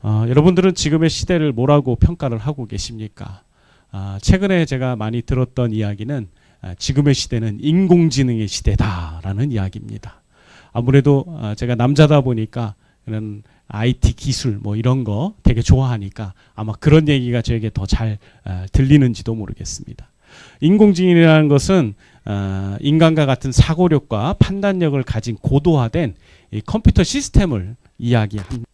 어, 여러분들은 지금의 시대를 뭐라고 평가를 하고 계십니까? 아, 최근에 제가 많이 들었던 이야기는 아, 지금의 시대는 인공지능의 시대다라는 이야기입니다. 아무래도 아, 제가 남자다 보니까 그런 IT 기술 뭐 이런 거 되게 좋아하니까 아마 그런 얘기가 저에게 더잘 들리는지도 모르겠습니다. 인공지능이라는 것은 아, 인간과 같은 사고력과 판단력을 가진 고도화된 이 컴퓨터 시스템을 이야기합니다.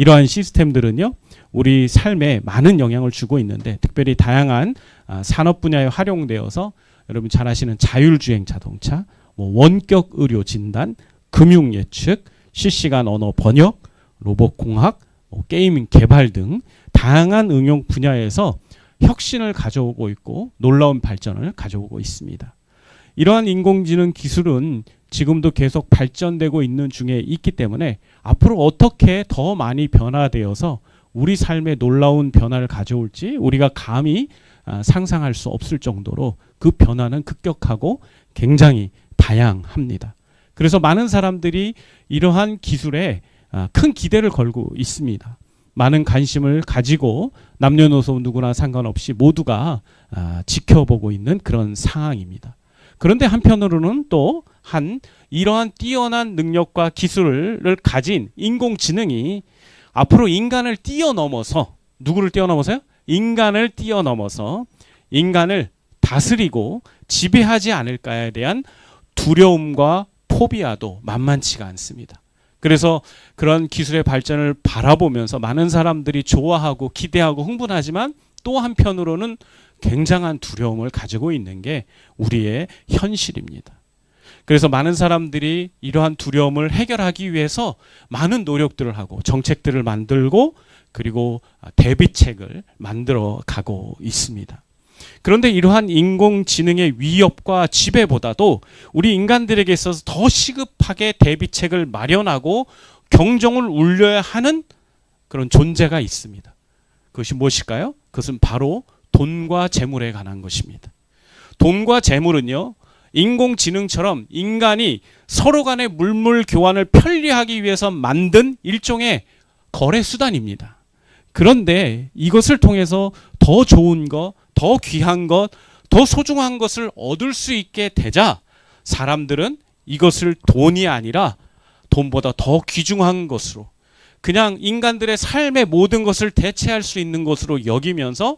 이러한 시스템들은요, 우리 삶에 많은 영향을 주고 있는데, 특별히 다양한 아, 산업 분야에 활용되어서 여러분 잘 아시는 자율주행 자동차, 뭐 원격 의료 진단, 금융 예측, 실시간 언어 번역, 로봇 공학, 뭐 게이밍 개발 등 다양한 응용 분야에서 혁신을 가져오고 있고 놀라운 발전을 가져오고 있습니다. 이러한 인공지능 기술은 지금도 계속 발전되고 있는 중에 있기 때문에 앞으로 어떻게 더 많이 변화되어서 우리 삶에 놀라운 변화를 가져올지 우리가 감히 아, 상상할 수 없을 정도로 그 변화는 급격하고 굉장히 다양합니다. 그래서 많은 사람들이 이러한 기술에 아, 큰 기대를 걸고 있습니다. 많은 관심을 가지고 남녀노소 누구나 상관없이 모두가 아, 지켜보고 있는 그런 상황입니다. 그런데 한편으로는 또 한 이러한 뛰어난 능력과 기술을 가진 인공지능이 앞으로 인간을 뛰어넘어서 누구를 뛰어넘어서요? 인간을 뛰어넘어서 인간을 다스리고 지배하지 않을까에 대한 두려움과 포비아도 만만치가 않습니다. 그래서 그런 기술의 발전을 바라보면서 많은 사람들이 좋아하고 기대하고 흥분하지만 또 한편으로는 굉장한 두려움을 가지고 있는 게 우리의 현실입니다. 그래서 많은 사람들이 이러한 두려움을 해결하기 위해서 많은 노력들을 하고 정책들을 만들고 그리고 대비책을 만들어 가고 있습니다. 그런데 이러한 인공지능의 위협과 지배보다도 우리 인간들에게 있어서 더 시급하게 대비책을 마련하고 경종을 울려야 하는 그런 존재가 있습니다. 그것이 무엇일까요? 그것은 바로 돈과 재물에 관한 것입니다. 돈과 재물은요, 인공지능처럼 인간이 서로 간의 물물 교환을 편리하기 위해서 만든 일종의 거래 수단입니다. 그런데 이것을 통해서 더 좋은 것, 더 귀한 것, 더 소중한 것을 얻을 수 있게 되자 사람들은 이것을 돈이 아니라 돈보다 더 귀중한 것으로 그냥 인간들의 삶의 모든 것을 대체할 수 있는 것으로 여기면서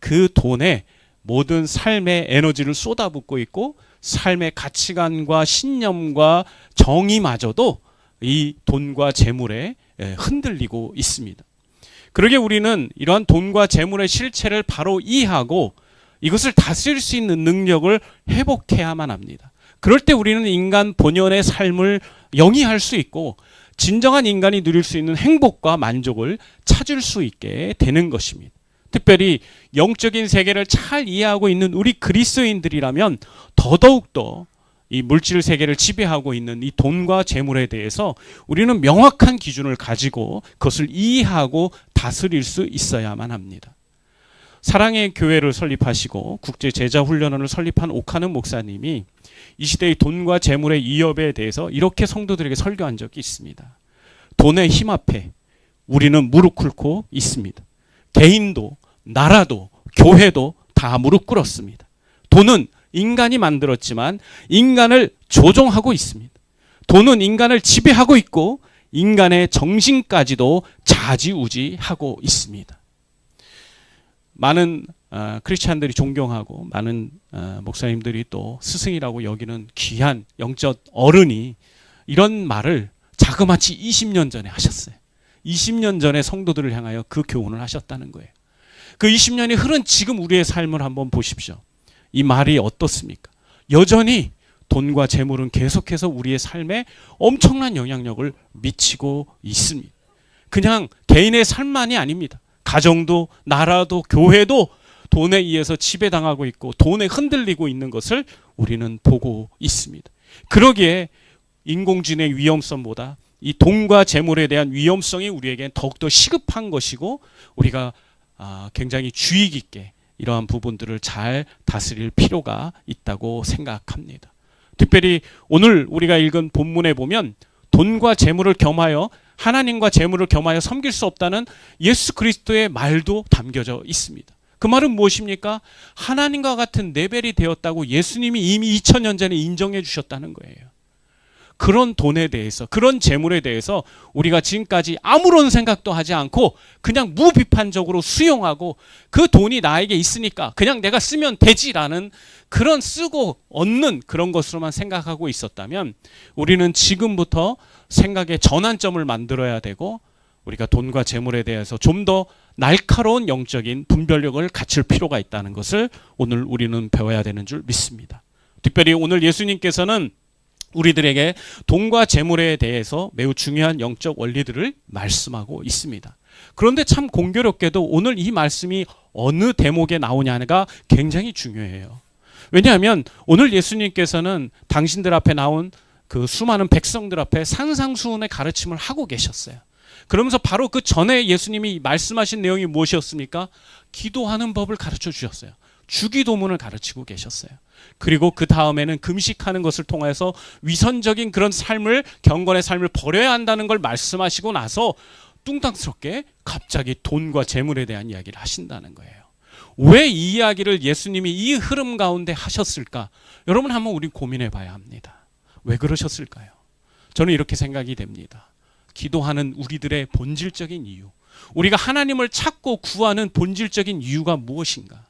그 돈에 모든 삶의 에너지를 쏟아붓고 있고 삶의 가치관과 신념과 정의마저도 이 돈과 재물에 흔들리고 있습니다. 그러게 우리는 이러한 돈과 재물의 실체를 바로 이해하고 이것을 다스릴 수 있는 능력을 회복해야만 합니다. 그럴 때 우리는 인간 본연의 삶을 영위할 수 있고 진정한 인간이 누릴 수 있는 행복과 만족을 찾을 수 있게 되는 것입니다. 특별히 영적인 세계를 잘 이해하고 있는 우리 그리스도인들이라면 더더욱더 이 물질 세계를 지배하고 있는 이 돈과 재물에 대해서 우리는 명확한 기준을 가지고 그것을 이해하고 다스릴 수 있어야만 합니다. 사랑의 교회를 설립하시고 국제 제자 훈련원을 설립한 오카는 목사님이 이 시대의 돈과 재물의 위협에 대해서 이렇게 성도들에게 설교한 적이 있습니다. 돈의 힘 앞에 우리는 무릎 꿇고 있습니다. 개인도 나라도 교회도 다 무릎 꿇었습니다. 돈은 인간이 만들었지만 인간을 조종하고 있습니다. 돈은 인간을 지배하고 있고 인간의 정신까지도 좌지우지하고 있습니다. 많은 어, 크리스찬들이 존경하고 많은 어, 목사님들이 또 스승이라고 여기는 귀한 영적 어른이 이런 말을 자그마치 20년 전에 하셨어요. 20년 전에 성도들을 향하여 그 교훈을 하셨다는 거예요. 그 20년이 흐른 지금 우리의 삶을 한번 보십시오. 이 말이 어떻습니까? 여전히 돈과 재물은 계속해서 우리의 삶에 엄청난 영향력을 미치고 있습니다. 그냥 개인의 삶만이 아닙니다. 가정도, 나라도, 교회도 돈에 의해서 지배당하고 있고 돈에 흔들리고 있는 것을 우리는 보고 있습니다. 그러기에 인공지능의 위험성보다 이 돈과 재물에 대한 위험성이 우리에게 더욱더 시급한 것이고 우리가 아, 굉장히 주의 깊게 이러한 부분들을 잘 다스릴 필요가 있다고 생각합니다. 특별히 오늘 우리가 읽은 본문에 보면 돈과 재물을 겸하여 하나님과 재물을 겸하여 섬길 수 없다는 예수 그리스도의 말도 담겨져 있습니다. 그 말은 무엇입니까? 하나님과 같은 레벨이 되었다고 예수님이 이미 2000년 전에 인정해 주셨다는 거예요. 그런 돈에 대해서, 그런 재물에 대해서 우리가 지금까지 아무런 생각도 하지 않고 그냥 무비판적으로 수용하고 그 돈이 나에게 있으니까 그냥 내가 쓰면 되지라는 그런 쓰고 얻는 그런 것으로만 생각하고 있었다면 우리는 지금부터 생각의 전환점을 만들어야 되고 우리가 돈과 재물에 대해서 좀 더 날카로운 영적인 분별력을 갖출 필요가 있다는 것을 오늘 우리는 배워야 되는 줄 믿습니다. 특별히 오늘 예수님께서는 우리들에게 돈과 재물에 대해서 매우 중요한 영적 원리들을 말씀하고 있습니다. 그런데 참 공교롭게도 오늘 이 말씀이 어느 대목에 나오냐가 굉장히 중요해요. 왜냐하면 오늘 예수님께서는 당신들 앞에 나온 그 수많은 백성들 앞에 산상수훈의 가르침을 하고 계셨어요. 그러면서 바로 그 전에 예수님이 말씀하신 내용이 무엇이었습니까? 기도하는 법을 가르쳐 주셨어요. 주기도문을 가르치고 계셨어요. 그리고 그 다음에는 금식하는 것을 통해서 위선적인 그런 삶을 경건의 삶을 버려야 한다는 걸 말씀하시고 나서 뚱땅스럽게 갑자기 돈과 재물에 대한 이야기를 하신다는 거예요. 왜 이 이야기를 예수님이 이 흐름 가운데 하셨을까? 여러분 한번 우리 고민해 봐야 합니다. 왜 그러셨을까요? 저는 이렇게 생각이 됩니다. 기도하는 우리들의 본질적인 이유. 우리가 하나님을 찾고 구하는 본질적인 이유가 무엇인가?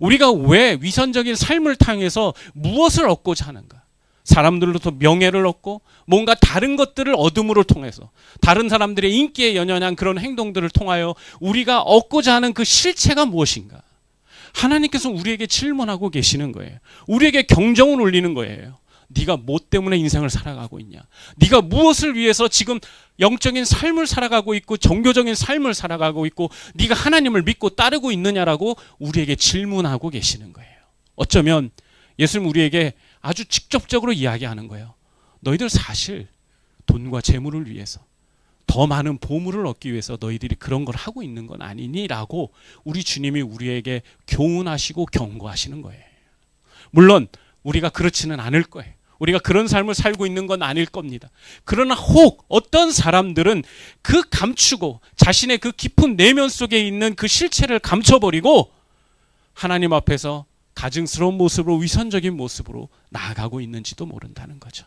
우리가 왜 위선적인 삶을 통해서 무엇을 얻고자 하는가? 사람들로부터 명예를 얻고 뭔가 다른 것들을 얻음으로 통해서 다른 사람들의 인기에 연연한 그런 행동들을 통하여 우리가 얻고자 하는 그 실체가 무엇인가? 하나님께서 우리에게 질문하고 계시는 거예요. 우리에게 경정을 올리는 거예요. 네가 뭐 때문에 인생을 살아가고 있냐? 네가 무엇을 위해서 지금 영적인 삶을 살아가고 있고 종교적인 삶을 살아가고 있고 네가 하나님을 믿고 따르고 있느냐라고 우리에게 질문하고 계시는 거예요. 어쩌면 예수님 우리에게 아주 직접적으로 이야기하는 거예요. 너희들 사실 돈과 재물을 위해서 더 많은 보물을 얻기 위해서 너희들이 그런 걸 하고 있는 건 아니니라고 우리 주님이 우리에게 교훈하시고 경고하시는 거예요. 물론 우리가 그렇지는 않을 거예요. 우리가 그런 삶을 살고 있는 건 아닐 겁니다. 그러나 혹 어떤 사람들은 그 감추고 자신의 그 깊은 내면 속에 있는 그 실체를 감춰버리고 하나님 앞에서 가증스러운 모습으로 위선적인 모습으로 나아가고 있는지도 모른다는 거죠.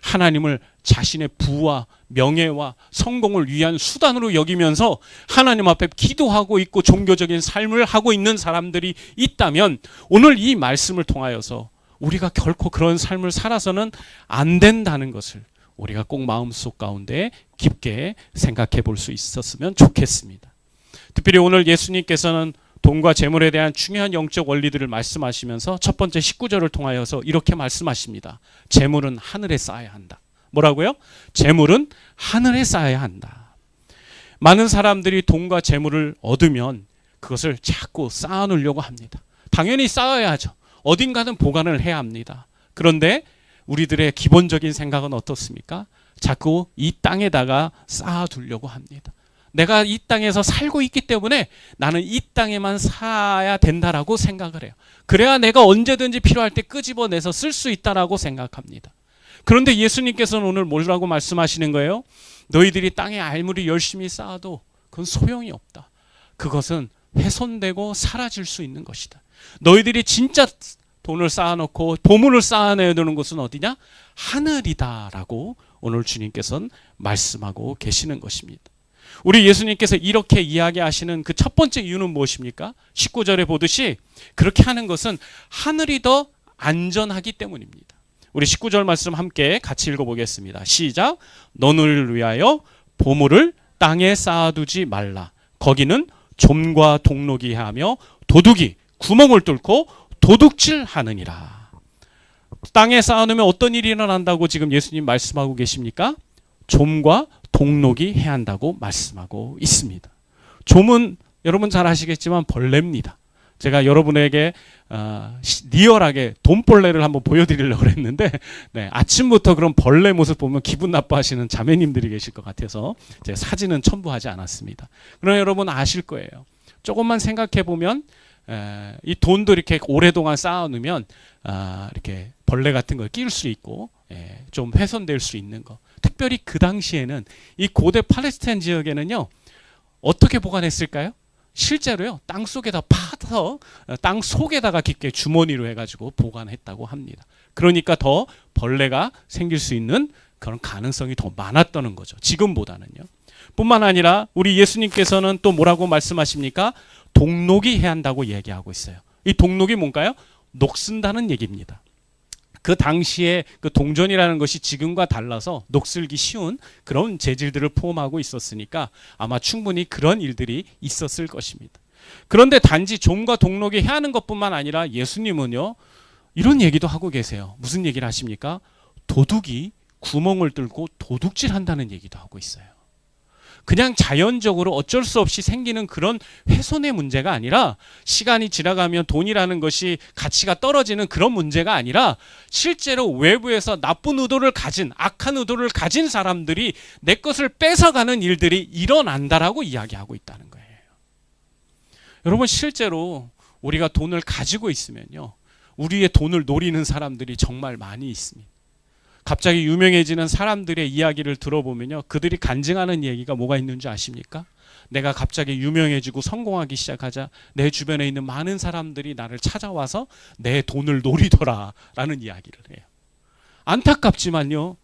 하나님을 자신의 부와 명예와 성공을 위한 수단으로 여기면서 하나님 앞에 기도하고 있고 종교적인 삶을 하고 있는 사람들이 있다면 오늘 이 말씀을 통하여서 우리가 결코 그런 삶을 살아서는 안 된다는 것을 우리가 꼭 마음속 가운데 깊게 생각해 볼 수 있었으면 좋겠습니다. 특별히 오늘 예수님께서는 돈과 재물에 대한 중요한 영적 원리들을 말씀하시면서 첫 번째 19절을 통하여서 이렇게 말씀하십니다. 재물은 하늘에 쌓아야 한다. 뭐라고요? 재물은 하늘에 쌓아야 한다. 많은 사람들이 돈과 재물을 얻으면 그것을 자꾸 쌓아놓으려고 합니다. 당연히 쌓아야죠. 어딘가는 보관을 해야 합니다. 그런데 우리들의 기본적인 생각은 어떻습니까? 자꾸 이 땅에다가 쌓아두려고 합니다. 내가 이 땅에서 살고 있기 때문에 나는 이 땅에만 살아야 된다라고 생각을 해요. 그래야 내가 언제든지 필요할 때 끄집어내서 쓸 수 있다라고 생각합니다. 그런데 예수님께서는 오늘 뭐라고 말씀하시는 거예요? 너희들이 땅에 알물이 열심히 쌓아도 그건 소용이 없다. 그것은 훼손되고 사라질 수 있는 것이다. 너희들이 진짜 돈을 쌓아놓고 보물을 쌓아내야 되는 곳은 어디냐? 하늘이다라고 오늘 주님께서는 말씀하고 계시는 것입니다. 우리 예수님께서 이렇게 이야기하시는 그 첫 번째 이유는 무엇입니까? 19절에 보듯이 그렇게 하는 것은 하늘이 더 안전하기 때문입니다. 우리 19절 말씀 함께 같이 읽어보겠습니다. 시작. 너를 위하여 보물을 땅에 쌓아두지 말라. 거기는 좀과 동록이 하며 도둑이 구멍을 뚫고 도둑질 하느니라. 땅에 쌓아놓으면 어떤 일이 일어난다고 지금 예수님 말씀하고 계십니까? 좀과 동록이 해야 한다고 말씀하고 있습니다. 좀은 여러분 잘 아시겠지만 벌레입니다. 제가 여러분에게 어, 리얼하게 돈벌레를 한번 보여드리려고 했는데 네, 아침부터 그런 벌레 모습 보면 기분 나빠하시는 자매님들이 계실 것 같아서 제 사진은 첨부하지 않았습니다. 그러나 여러분 아실 거예요. 조금만 생각해 보면 이 돈도 이렇게 오랫동안 쌓아놓으면 아, 이렇게 벌레 같은 걸 끼울 수 있고 예, 좀 훼손될 수 있는 거. 특별히 그 당시에는 이 고대 팔레스타인 지역에는요 어떻게 보관했을까요? 실제로요 땅 속에다 파서 어, 땅 속에다가 깊게 주머니로 해가지고 보관했다고 합니다. 그러니까 더 벌레가 생길 수 있는 그런 가능성이 더 많았다는 거죠. 지금보다는요. 뿐만 아니라 우리 예수님께서는 또 뭐라고 말씀하십니까? 동록이 해야 한다고 얘기하고 있어요. 이 동록이 뭔가요? 녹슨다는 얘기입니다. 그 당시에 그 동전이라는 것이 지금과 달라서 녹슬기 쉬운 그런 재질들을 포함하고 있었으니까 아마 충분히 그런 일들이 있었을 것입니다. 그런데 단지 좀과 동록이 해야 하는 것뿐만 아니라 예수님은요 이런 얘기도 하고 계세요. 무슨 얘기를 하십니까? 도둑이 구멍을 뚫고 도둑질 한다는 얘기도 하고 있어요. 그냥 자연적으로 어쩔 수 없이 생기는 그런 훼손의 문제가 아니라 시간이 지나가면 돈이라는 것이 가치가 떨어지는 그런 문제가 아니라 실제로 외부에서 나쁜 의도를 가진 악한 의도를 가진 사람들이 내 것을 뺏어가는 일들이 일어난다라고 이야기하고 있다는 거예요. 여러분 실제로 우리가 돈을 가지고 있으면요. 우리의 돈을 노리는 사람들이 정말 많이 있습니다. 갑자기 유명해지는 사람들의 이야기를 들어보면요. 그들이 간증하는 얘기가 뭐가 있는 줄 아십니까? 내가 갑자기 유명해지고 성공하기 시작하자 내 주변에 있는 많은 사람들이 나를 찾아와서 내 돈을 노리더라라는 이야기를 해요. 안타깝지만요.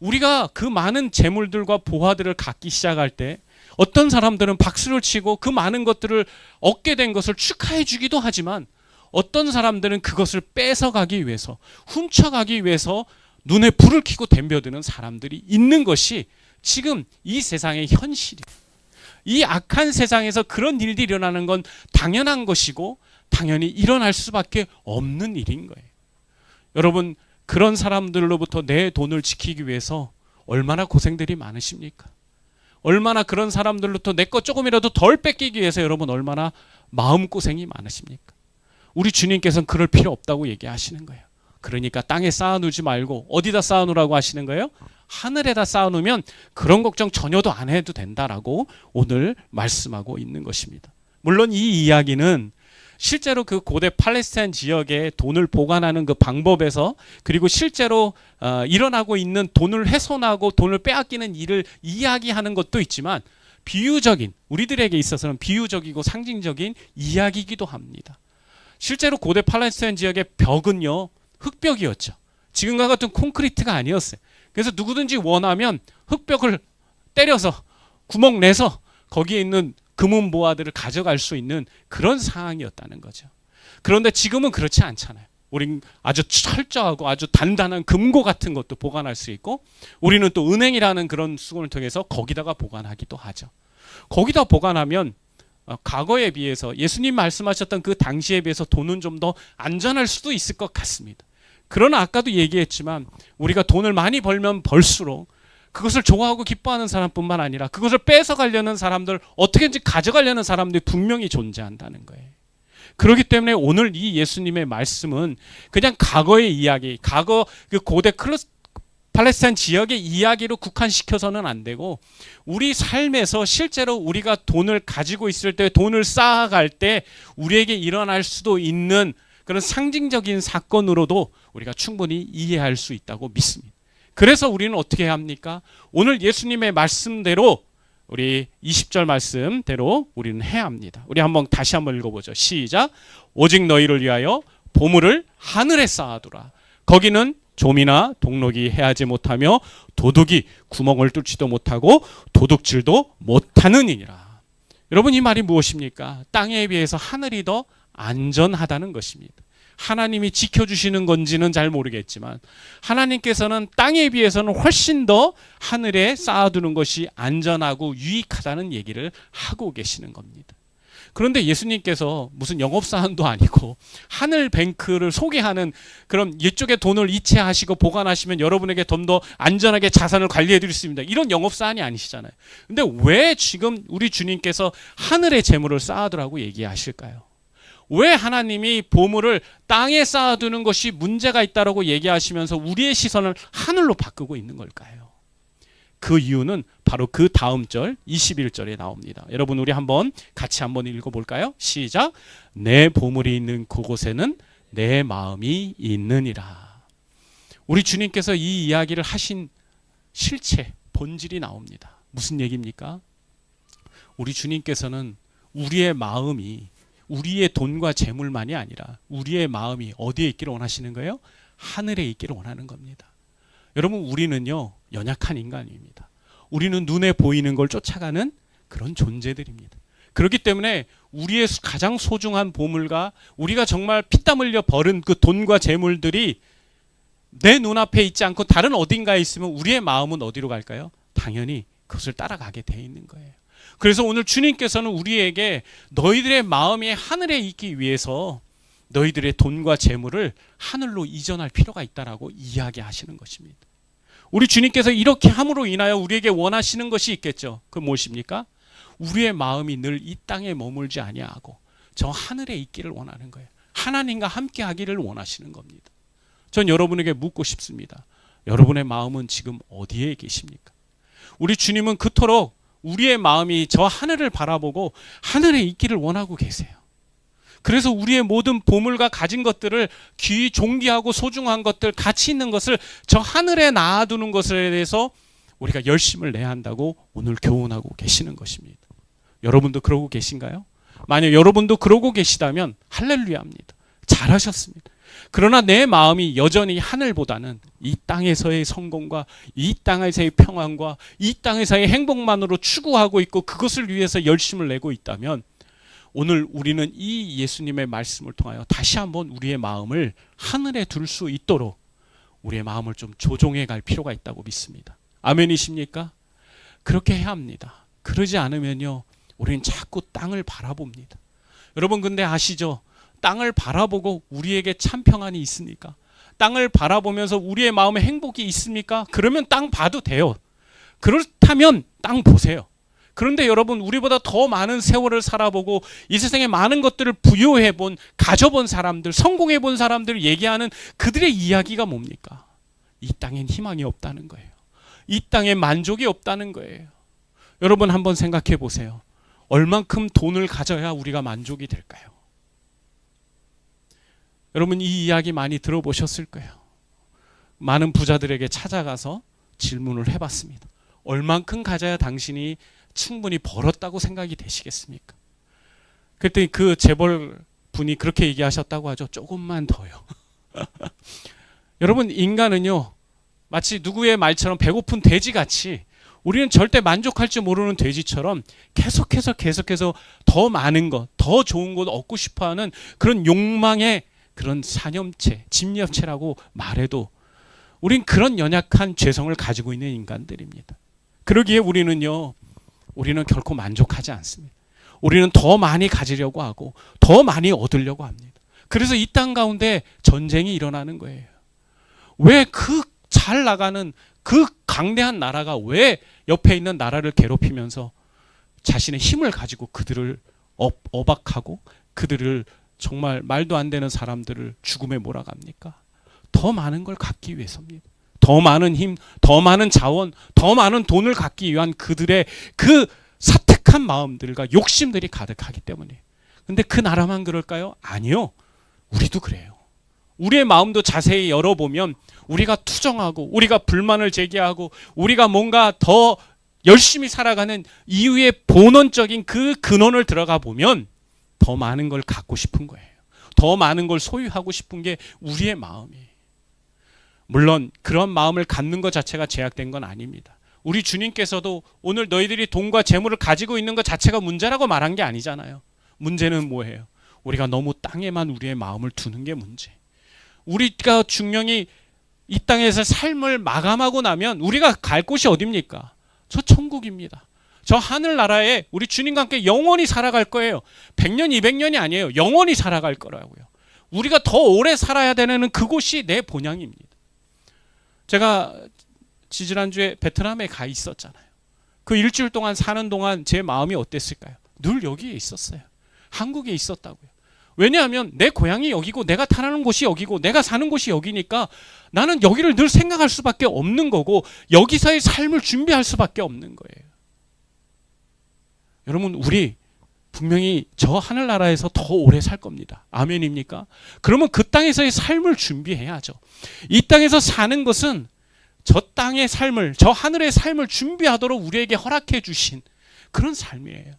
우리가 그 많은 재물들과 보화들을 갖기 시작할 때 어떤 사람들은 박수를 치고 그 많은 것들을 얻게 된 것을 축하해 주기도 하지만 어떤 사람들은 그것을 뺏어가기 위해서 훔쳐가기 위해서 눈에 불을 켜고 덤벼드는 사람들이 있는 것이 지금 이 세상의 현실이에요. 이 악한 세상에서 그런 일들이 일어나는 건 당연한 것이고 당연히 일어날 수밖에 없는 일인 거예요. 여러분 그런 사람들로부터 내 돈을 지키기 위해서 얼마나 고생들이 많으십니까? 얼마나 그런 사람들로부터 내 것 조금이라도 덜 뺏기기 위해서 여러분 얼마나 마음 고생이 많으십니까? 우리 주님께서는 그럴 필요 없다고 얘기하시는 거예요. 그러니까 땅에 쌓아놓지 말고 어디다 쌓아놓으라고 하시는 거예요? 하늘에다 쌓아놓으면 그런 걱정 전혀도 안 해도 된다라고 오늘 말씀하고 있는 것입니다. 물론 이 이야기는 실제로 그 고대 팔레스타인 지역에 돈을 보관하는 그 방법에서 그리고 실제로 어, 일어나고 있는 돈을 훼손하고 돈을 빼앗기는 일을 이야기하는 것도 있지만 비유적인 우리들에게 있어서는 비유적이고 상징적인 이야기이기도 합니다. 실제로 고대 팔레스타인 지역의 벽은요 흙벽이었죠. 지금과 같은 콘크리트가 아니었어요. 그래서 누구든지 원하면 흙벽을 때려서 구멍 내서 거기에 있는 금은 보화들을 가져갈 수 있는 그런 상황이었다는 거죠. 그런데 지금은 그렇지 않잖아요. 우린 아주 철저하고 아주 단단한 금고 같은 것도 보관할 수 있고 우리는 또 은행이라는 그런 수건을 통해서 거기다가 보관하기도 하죠. 거기다 보관하면 어, 과거에 비해서 예수님 말씀하셨던 그 당시에 비해서 돈은 좀 더 안전할 수도 있을 것 같습니다. 그러나 아까도 얘기했지만 우리가 돈을 많이 벌면 벌수록 그것을 좋아하고 기뻐하는 사람뿐만 아니라 그것을 뺏어가려는 사람들 어떻게든지 가져가려는 사람들이 분명히 존재한다는 거예요. 그렇기 때문에 오늘 이 예수님의 말씀은 그냥 과거의 이야기, 과거 그 고대 클러스 팔레스타인 지역의 이야기로 국한시켜서는 안 되고 우리 삶에서 실제로 우리가 돈을 가지고 있을 때 돈을 쌓아갈 때 우리에게 일어날 수도 있는 그런 상징적인 사건으로도 우리가 충분히 이해할 수 있다고 믿습니다. 그래서 우리는 어떻게 합니까? 오늘 예수님의 말씀대로 우리 20절 말씀대로 우리는 해야 합니다. 우리 한번 다시 한번 읽어보죠. 시작. 오직 너희를 위하여 보물을 하늘에 쌓아두라. 거기는 좀이나 동록이 해하지 못하며 도둑이 구멍을 뚫지도 못하고 도둑질도 못하느니라. 여러분 이 말이 무엇입니까? 땅에 비해서 하늘이 더 안전하다는 것입니다. 하나님이 지켜주시는 건지는 잘 모르겠지만 하나님께서는 땅에 비해서는 훨씬 더 하늘에 쌓아두는 것이 안전하고 유익하다는 얘기를 하고 계시는 겁니다. 그런데 예수님께서 무슨 영업사원도 아니고 하늘 뱅크를 소개하는 그런 이쪽에 돈을 이체하시고 보관하시면 여러분에게 좀 더 안전하게 자산을 관리해 드릴 수 있습니다. 이런 영업사원이 아니시잖아요. 근데 왜 지금 우리 주님께서 하늘의 재물을 쌓아두라고 얘기하실까요? 왜 하나님이 보물을 땅에 쌓아두는 것이 문제가 있다라고 얘기하시면서 우리의 시선을 하늘로 바꾸고 있는 걸까요? 그 이유는 바로 그 다음 절 21절에 나옵니다. 여러분 우리 한번 같이 한번 읽어 볼까요? 시작. 내 보물이 있는 그곳에는 내 마음이 있느니라. 우리 주님께서 이 이야기를 하신 실체, 본질이 나옵니다. 무슨 얘기입니까? 우리 주님께서는 우리의 마음이 우리의 돈과 재물만이 아니라 우리의 마음이 어디에 있기를 원하시는 거예요? 하늘에 있기를 원하는 겁니다. 여러분 우리는요 연약한 인간입니다. 우리는 눈에 보이는 걸 쫓아가는 그런 존재들입니다. 그렇기 때문에 우리의 가장 소중한 보물과 우리가 정말 피땀 흘려 벌은 그 돈과 재물들이 내 눈앞에 있지 않고 다른 어딘가에 있으면 우리의 마음은 어디로 갈까요? 당연히 그것을 따라가게 돼 있는 거예요. 그래서 오늘 주님께서는 우리에게 너희들의 마음이 하늘에 있기 위해서 너희들의 돈과 재물을 하늘로 이전할 필요가 있다라고 이야기하시는 것입니다. 우리 주님께서 이렇게 함으로 인하여 우리에게 원하시는 것이 있겠죠. 그 무엇입니까? 우리의 마음이 늘 이 땅에 머물지 아니하고 저 하늘에 있기를 원하는 거예요. 하나님과 함께 하기를 원하시는 겁니다. 전 여러분에게 묻고 싶습니다. 여러분의 마음은 지금 어디에 계십니까? 우리 주님은 그토록 우리의 마음이 저 하늘을 바라보고 하늘에 있기를 원하고 계세요. 그래서 우리의 모든 보물과 가진 것들을 귀 존귀하고 소중한 것들 가치 있는 것을 저 하늘에 놔두는 것에 대해서 우리가 열심을 내야 한다고 오늘 교훈하고 계시는 것입니다. 여러분도 그러고 계신가요? 만약 여러분도 그러고 계시다면 할렐루야입니다. 잘하셨습니다. 그러나 내 마음이 여전히 하늘보다는 이 땅에서의 성공과 이 땅에서의 평안과 이 땅에서의 행복만으로 추구하고 있고 그것을 위해서 열심을 내고 있다면 오늘 우리는 이 예수님의 말씀을 통하여 다시 한번 우리의 마음을 하늘에 둘 수 있도록 우리의 마음을 좀 조종해 갈 필요가 있다고 믿습니다. 아멘이십니까? 그렇게 해야 합니다. 그러지 않으면요. 우리는 자꾸 땅을 바라봅니다. 여러분 근데 아시죠? 땅을 바라보고 우리에게 참 평안이 있습니까? 땅을 바라보면서 우리의 마음에 행복이 있습니까? 그러면 땅 봐도 돼요. 그렇다면 땅 보세요. 그런데 여러분 우리보다 더 많은 세월을 살아보고 이 세상에 많은 것들을 부여해 본 가져본 사람들 성공해 본 사람들 얘기하는 그들의 이야기가 뭡니까? 이 땅엔 희망이 없다는 거예요. 이 땅에 만족이 없다는 거예요. 여러분 한번 생각해 보세요. 얼만큼 돈을 가져야 우리가 만족이 될까요? 여러분 이 이야기 많이 들어보셨을 거예요. 많은 부자들에게 찾아가서 질문을 해봤습니다. 얼만큼 가져야 당신이 충분히 벌었다고 생각이 되시겠습니까? 그랬더니 그 재벌 분이 그렇게 얘기하셨다고 하죠. 조금만 더요. 여러분 인간은요 마치 누구의 말처럼 배고픈 돼지 같이 우리는 절대 만족할 줄 모르는 돼지처럼 계속해서 계속해서 더 많은 것, 더 좋은 것 얻고 싶어하는 그런 욕망의 그런 사념체, 집념체라고 말해도 우린 그런 연약한 죄성을 가지고 있는 인간들입니다. 그러기에 우리는요, 우리는 결코 만족하지 않습니다. 우리는 더 많이 가지려고 하고 더 많이 얻으려고 합니다. 그래서 이 땅 가운데 전쟁이 일어나는 거예요. 왜 그 잘 나가는 그 강대한 나라가 왜 옆에 있는 나라를 괴롭히면서 자신의 힘을 가지고 그들을 업, 억하고 그들을 정말 말도 안 되는 사람들을 죽음에 몰아갑니까? 더 많은 걸 갖기 위해서입니다. 더 많은 힘, 더 많은 자원, 더 많은 돈을 갖기 위한 그들의 그 사택한 마음들과 욕심들이 가득하기 때문에. 근데 그 나라만 그럴까요? 아니요. 우리도 그래요. 우리의 마음도 자세히 열어보면 우리가 투정하고 우리가 불만을 제기하고 우리가 뭔가 더 열심히 살아가는 이유의 본원적인 그 근원을 들어가 보면 더 많은 걸 갖고 싶은 거예요. 더 많은 걸 소유하고 싶은 게 우리의 마음이에요. 물론 그런 마음을 갖는 것 자체가 제약된 건 아닙니다. 우리 주님께서도 오늘 너희들이 돈과 재물을 가지고 있는 것 자체가 문제라고 말한 게 아니잖아요. 문제는 뭐예요? 우리가 너무 땅에만 우리의 마음을 두는 게 문제. 우리가 중령이 이 땅에서 삶을 마감하고 나면 우리가 갈 곳이 어딥니까? 저 천국입니다. 저 하늘나라에 우리 주님과 함께 영원히 살아갈 거예요. 100년, 200년이 아니에요. 영원히 살아갈 거라고요. 우리가 더 오래 살아야 되는 그곳이 내 본향입니다. 제가 지지난주에 베트남에 가 있었잖아요. 그 일주일 동안 사는 동안 제 마음이 어땠을까요? 늘 여기에 있었어요. 한국에 있었다고요. 왜냐하면 내 고향이 여기고 내가 타는 곳이 여기고 내가 사는 곳이 여기니까 나는 여기를 늘 생각할 수밖에 없는 거고 여기서의 삶을 준비할 수밖에 없는 거예요. 여러분 우리 분명히 저 하늘나라에서 더 오래 살 겁니다. 아멘입니까? 그러면 그 땅에서의 삶을 준비해야죠. 이 땅에서 사는 것은 저 땅의 삶을, 저 하늘의 삶을 준비하도록 우리에게 허락해 주신 그런 삶이에요.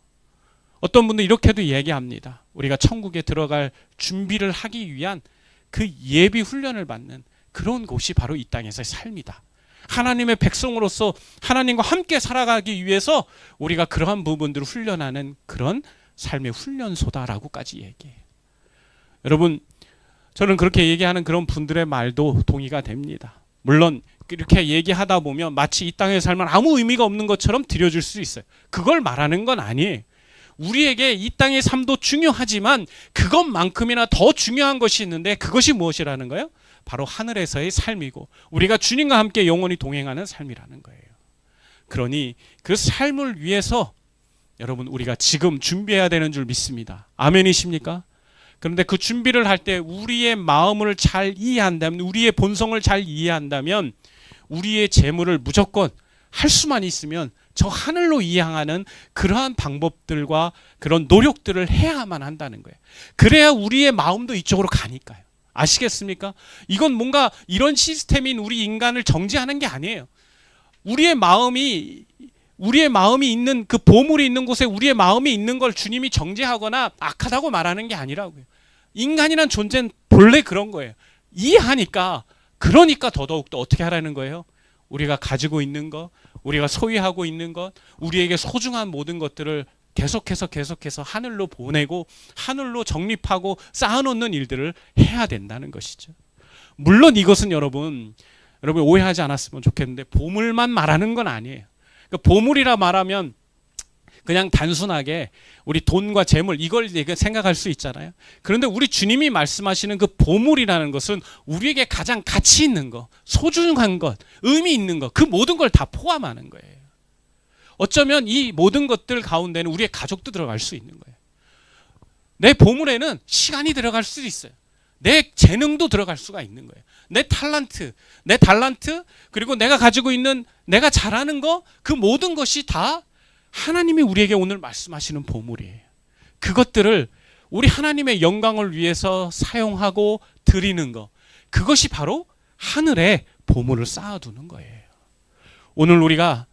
어떤 분들 이렇게도 얘기합니다. 우리가 천국에 들어갈 준비를 하기 위한 그 예비 훈련을 받는 그런 곳이 바로 이 땅에서의 삶이다. 하나님의 백성으로서 하나님과 함께 살아가기 위해서 우리가 그러한 부분들을 훈련하는 그런 삶의 훈련소다라고까지 얘기해요. 여러분, 저는 그렇게 얘기하는 그런 분들의 말도 동의가 됩니다. 물론 이렇게 얘기하다 보면 마치 이 땅의 삶은 아무 의미가 없는 것처럼 들여질 수 있어요. 그걸 말하는 건 아니에요. 우리에게 이 땅의 삶도 중요하지만 그것만큼이나 더 중요한 것이 있는데 그것이 무엇이라는 거예요? 바로 하늘에서의 삶이고 우리가 주님과 함께 영원히 동행하는 삶이라는 거예요. 그러니 그 삶을 위해서 여러분 우리가 지금 준비해야 되는 줄 믿습니다. 아멘이십니까? 그런데 그 준비를 할 때 우리의 마음을 잘 이해한다면 우리의 본성을 잘 이해한다면 우리의 재물을 무조건 할 수만 있으면 저 하늘로 이향하는 그러한 방법들과 그런 노력들을 해야만 한다는 거예요. 그래야 우리의 마음도 이쪽으로 가니까요. 아시겠습니까? 이건 뭔가 이런 시스템인 우리 인간을 정지하는 게 아니에요. 우리의 마음이 우리의 마음이 있는 그 보물이 있는 곳에 우리의 마음이 있는 걸 주님이 정지하거나 악하다고 말하는 게 아니라고요. 인간이란 존재는 본래 그런 거예요. 이해하니까 그러니까 더더욱 더 어떻게 하라는 거예요? 우리가 가지고 있는 것, 우리가 소유하고 있는 것, 우리에게 소중한 모든 것들을 계속해서 계속해서 하늘로 보내고 하늘로 정립하고 쌓아놓는 일들을 해야 된다는 것이죠. 물론 이것은 여러분, 여러분 오해하지 않았으면 좋겠는데 보물만 말하는 건 아니에요. 그러니까 보물이라 말하면 그냥 단순하게 우리 돈과 재물 이걸 생각할 수 있잖아요. 그런데 우리 주님이 말씀하시는 그 보물이라는 것은 우리에게 가장 가치 있는 것, 소중한 것, 의미 있는 것, 그 모든 걸 다 포함하는 거예요. 어쩌면 이 모든 것들 가운데는 우리의 가족도 들어갈 수 있는 거예요. 내 보물에는 시간이 들어갈 수 있어요. 내 재능도 들어갈 수가 있는 거예요. 내 탤런트, 내 달란트, 그리고 내가 가지고 있는 내가 잘하는 거, 그 모든 것이 다 하나님이 우리에게 오늘 말씀하시는 보물이에요. 그것들을 우리 하나님의 영광을 위해서 사용하고 드리는 것. 그것이 바로 하늘에 보물을 쌓아두는 거예요. 오늘 우리가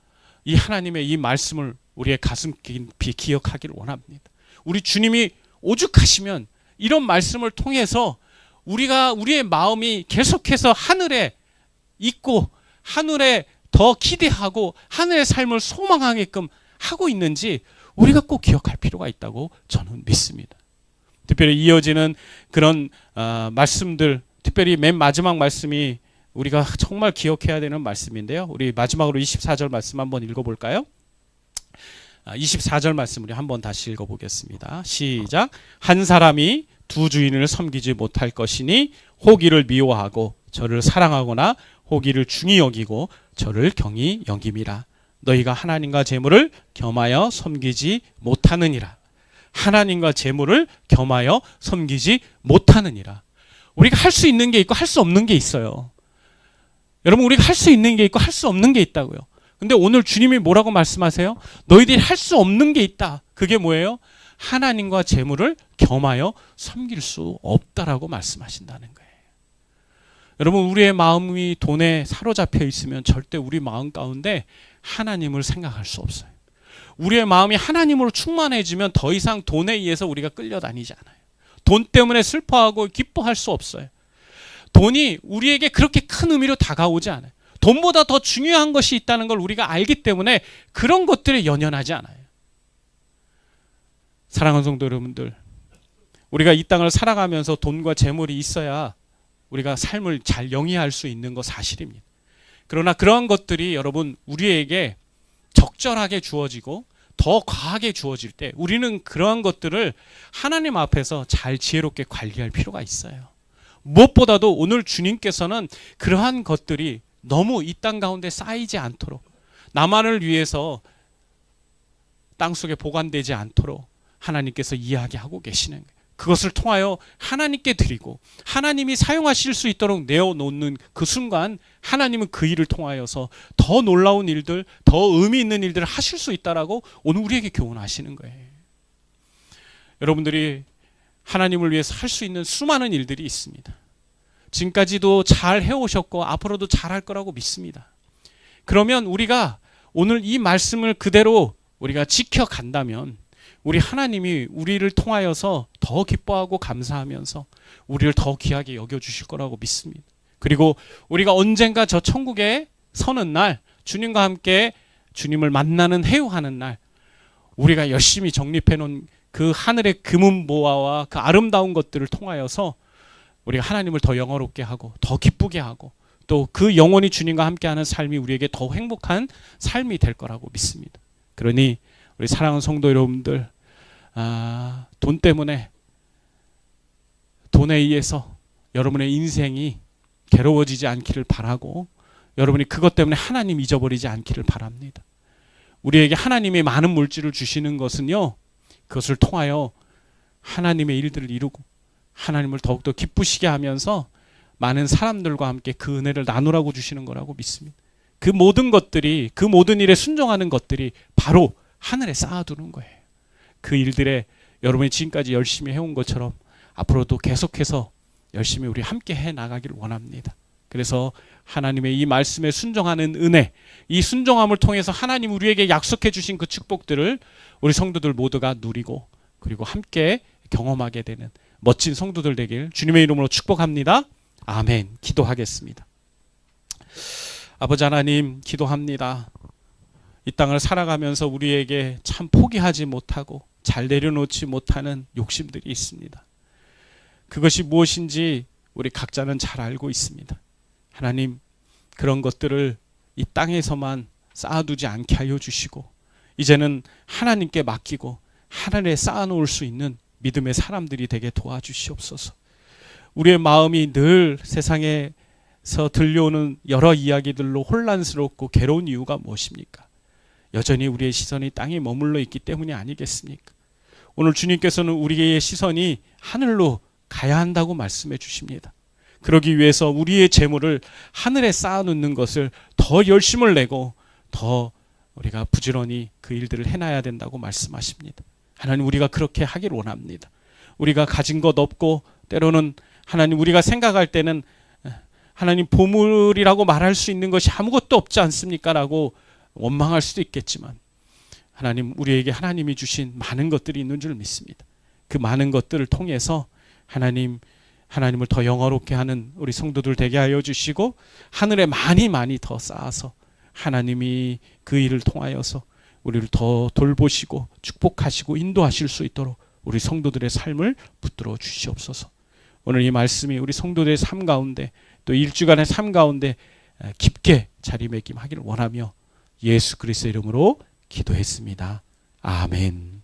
이 하나님의 이 말씀을 우리의 가슴 깊이 기억하기를 원합니다. 우리 주님이 오죽하시면 이런 말씀을 통해서 우리가 우리의 마음이 계속해서 하늘에 있고 하늘에 더 기대하고 하늘의 삶을 소망하게끔 하고 있는지 우리가 꼭 기억할 필요가 있다고 저는 믿습니다. 특별히 이어지는 그런 어, 말씀들, 특별히 맨 마지막 말씀이 우리가 정말 기억해야 되는 말씀인데요. 우리 마지막으로 24절 말씀 한번 읽어볼까요? 24절 아, 말씀 우리 한번 다시 읽어보겠습니다. 시작. 한 사람이 두 주인을 섬기지 못할 것이니 호기를 미워하고 저를 사랑하거나 호기를 중히 여기고 저를 경히 여김이라. 너희가 하나님과 재물을 겸하여 섬기지 못하느니라. 하나님과 재물을 겸하여 섬기지 못하느니라. 우리가 할 수 있는 게 있고 할 수 없는 게 있어요. 여러분 우리가 할 수 있는 게 있고 할 수 없는 게 있다고요. 근데 오늘 주님이 뭐라고 말씀하세요? 너희들이 할 수 없는 게 있다. 그게 뭐예요? 하나님과 재물을 겸하여 섬길 수 없다라고 말씀하신다는 거예요. 여러분 우리의 마음이 돈에 사로잡혀 있으면 절대 우리 마음 가운데 하나님을 생각할 수 없어요. 우리의 마음이 하나님으로 충만해지면 더 이상 돈에 의해서 우리가 끌려다니지 않아요. 돈 때문에 슬퍼하고 기뻐할 수 없어요. 돈이 우리에게 그렇게 큰 의미로 다가오지 않아요. 돈보다 더 중요한 것이 있다는 걸 우리가 알기 때문에 그런 것들에 연연하지 않아요. 사랑하는 성도 여러분들, 우리가 이 땅을 살아가면서 돈과 재물이 있어야 우리가 삶을 잘 영위할 수 있는 거 사실입니다. 그러나 그러한 것들이 여러분 우리에게 적절하게 주어지고 더 과하게 주어질 때 우리는 그러한 것들을 하나님 앞에서 잘 지혜롭게 관리할 필요가 있어요. 무엇보다도 오늘 주님께서는 그러한 것들이 너무 이 땅 가운데 쌓이지 않도록 나만을 위해서 땅 속에 보관되지 않도록 하나님께서 이야기하고 계시는. 그것을 통하여 하나님께 드리고 하나님이 사용하실 수 있도록 내어놓는 그 순간 하나님은 그 일을 통하여서 더 놀라운 일들, 더 의미 있는 일들을 하실 수 있다라고 오늘 우리에게 교훈하시는 거예요. 여러분들이 하나님을 위해서 할 수 있는 수많은 일들이 있습니다. 지금까지도 잘 해오셨고 앞으로도 잘 할 거라고 믿습니다. 그러면 우리가 오늘 이 말씀을 그대로 우리가 지켜간다면 우리 하나님이 우리를 통하여서 더 기뻐하고 감사하면서 우리를 더 귀하게 여겨주실 거라고 믿습니다. 그리고 우리가 언젠가 저 천국에 서는 날 주님과 함께 주님을 만나는 해유하는 날 우리가 열심히 정립해 놓은 그 하늘의 금은 보화와 그 아름다운 것들을 통하여서 우리가 하나님을 더 영어롭게 하고 더 기쁘게 하고 또 그 영원히 주님과 함께하는 삶이 우리에게 더 행복한 삶이 될 거라고 믿습니다. 그러니 우리 사랑하는 성도 여러분들 아, 돈 때문에 돈에 의해서 여러분의 인생이 괴로워지지 않기를 바라고 여러분이 그것 때문에 하나님 잊어버리지 않기를 바랍니다. 우리에게 하나님이 많은 물질을 주시는 것은요. 그것을 통하여 하나님의 일들을 이루고 하나님을 더욱더 기쁘시게 하면서 많은 사람들과 함께 그 은혜를 나누라고 주시는 거라고 믿습니다. 그 모든 것들이 그 모든 일에 순종하는 것들이 바로 하늘에 쌓아두는 거예요. 그 일들에 여러분이 지금까지 열심히 해온 것처럼 앞으로도 계속해서 열심히 우리 함께 해 나가기를 원합니다. 그래서 하나님의 이 말씀에 순종하는 은혜, 이 순종함을 통해서 하나님 우리에게 약속해 주신 그 축복들을 우리 성도들 모두가 누리고 그리고 함께 경험하게 되는 멋진 성도들 되길 주님의 이름으로 축복합니다. 아멘. 기도하겠습니다. 아버지 하나님 기도합니다. 이 땅을 살아가면서 우리에게 참 포기하지 못하고 잘 내려놓지 못하는 욕심들이 있습니다. 그것이 무엇인지 우리 각자는 잘 알고 있습니다. 하나님 그런 것들을 이 땅에서만 쌓아두지 않게 하여 주시고 이제는 하나님께 맡기고 하늘에 쌓아놓을 수 있는 믿음의 사람들이 되게 도와주시옵소서. 우리의 마음이 늘 세상에서 들려오는 여러 이야기들로 혼란스럽고 괴로운 이유가 무엇입니까? 여전히 우리의 시선이 땅에 머물러 있기 때문이 아니겠습니까? 오늘 주님께서는 우리의 시선이 하늘로 가야 한다고 말씀해 주십니다. 그러기 위해서 우리의 재물을 하늘에 쌓아놓는 것을 더 열심을 내고 더 우리가 부지런히 그 일들을 해놔야 된다고 말씀하십니다. 하나님 우리가 그렇게 하길 원합니다. 우리가 가진 것 없고 때로는 하나님 우리가 생각할 때는 하나님 보물이라고 말할 수 있는 것이 아무것도 없지 않습니까라고 원망할 수도 있겠지만 하나님 우리에게 하나님이 주신 많은 것들이 있는 줄 믿습니다. 그 많은 것들을 통해서 하나님 하나님을 더 영화롭게 하는 우리 성도들 되게 하여 주시고 하늘에 많이 많이 더 쌓아서 하나님이 그 일을 통하여서 우리를 더 돌보시고 축복하시고 인도하실 수 있도록 우리 성도들의 삶을 붙들어 주시옵소서. 오늘 이 말씀이 우리 성도들의 삶 가운데 또 일주간의 삶 가운데 깊게 자리매김하기를 원하며 예수 그리스도 이름으로 기도했습니다. 아멘.